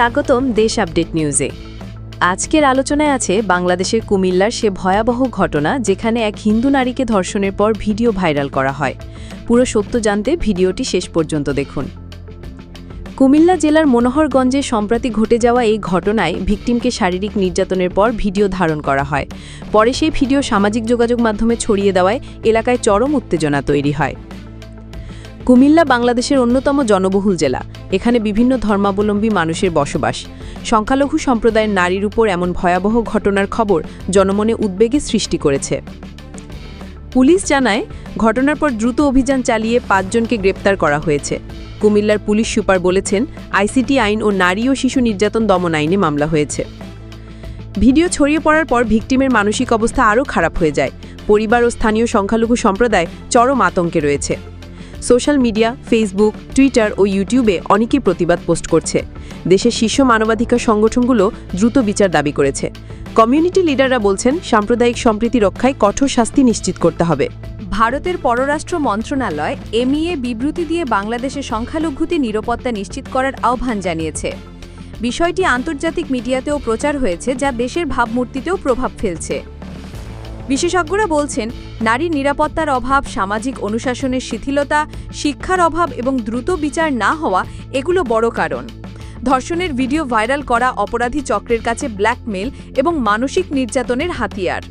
স্বাগতম দেশ আপডেট নিউজে। আজকের আলোচনায় আছে বাংলাদেশের কুমিল্লার সে ভয়াবহ ঘটনা যেখানে এক হিন্দু নারীকে ধর্ষণের পর ভিডিও ভাইরাল করা হয়। পুরো সত্য জানতে ভিডিওটি শেষ পর্যন্ত দেখুন। কুমিল্লা জেলার মনোহরগঞ্জে সম্প্রতি ঘটে যাওয়া এই ঘটনায় ভিকটিমকে শারীরিক নির্যাতনের পর ভিডিও ধারণ করা হয়। পরে সেই ভিডিও সামাজিক যোগাযোগ মাধ্যমে ছড়িয়ে দেওয়ায় এলাকায় চরম উত্তেজনা তৈরি হয়। কুমিল্লা বাংলাদেশের অন্যতম জনবহুল জেলা। এখানে বিভিন্ন ধর্মাবলম্বী মানুষের বসবাস। সংখ্যালঘু সম্প্রদায়ের নারীর উপর এমন ভয়াবহ ঘটনার খবর জনমনে উদ্বেগের সৃষ্টি করেছে। পুলিশ জানায়, ঘটনার পর দ্রুত অভিযান চালিয়ে পাঁচজনকে গ্রেপ্তার করা হয়েছে। কুমিল্লার পুলিশ সুপার বলেছেন, আইসিটি আইন ও নারী ও শিশু নির্যাতন দমন আইনে মামলা হয়েছে। ভিডিও ছড়িয়ে পড়ার পর ভিকটিমের মানসিক অবস্থা আরও খারাপ হয়ে যায়। পরিবার ও স্থানীয় সংখ্যালঘু সম্প্রদায় চরম আতঙ্কে রয়েছে। সোশ্যাল মিডিয়া, ফেসবুক, টুইটার ও ইউটিউবে অনেকেই প্রতিবাদ পোস্ট করছে। দেশের শীর্ষ মানবাধিকার সংগঠনগুলো দ্রুত বিচার দাবি করেছে। কমিউনিটি লিডাররা বলছেন, সাম্প্রদায়িক সম্প্রীতি রক্ষায় কঠোর শাস্তি নিশ্চিত করতে হবে। ভারতের পররাষ্ট্র মন্ত্রণালয়, এমইএ বিবৃতি দিয়ে বাংলাদেশের সংখ্যালঘুতে নিরাপত্তা নিশ্চিত করার আহ্বান জানিয়েছে। বিষয়টি আন্তর্জাতিক মিডিয়াতেও প্রচার হয়েছে, যা দেশের ভাবমূর্তিতেও প্রভাব ফেলছে। বিশেষজ্ঞরা বলছেন, নারীর নিরাপত্তার অভাব, সামাজিক অনুশাসনের শিথিলতা, শিক্ষার অভাব এবং দ্রুত বিচার না হওয়া এগুলো বড় কারণ। ধর্ষণের ভিডিও ভাইরাল করা অপরাধী চক্রের কাছে ব্ল্যাকমেল এবং মানসিক নির্যাতনের হাতিয়ার।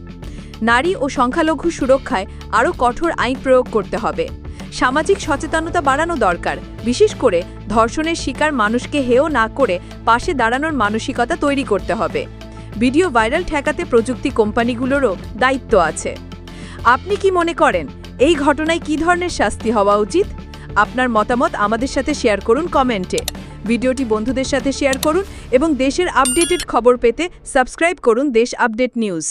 নারী ও সংখ্যালঘু সুরক্ষায় আরও কঠোর আইন প্রয়োগ করতে হবে। সামাজিক সচেতনতা বাড়ানো দরকার, বিশেষ করে ধর্ষণের শিকার মানুষকে হেয় না করে পাশে দাঁড়ানোর মানসিকতা তৈরি করতে হবে। ভিডিও ভাইরাল ঠেকাতে প্রযুক্তি কোম্পানিগুলোরও দায়িত্ব আছে। আপনি কি মনে করেন, এই ঘটনায় কি ধরনের শাস্তি হওয়া উচিত? আপনার মতামত আমাদের সাথে শেয়ার করুন কমেন্টে। ভিডিওটি বন্ধুদের সাথে শেয়ার করুন এবং দেশের আপডেটেড খবর পেতে সাবস্ক্রাইব করুন দেশ আপডেট নিউজ।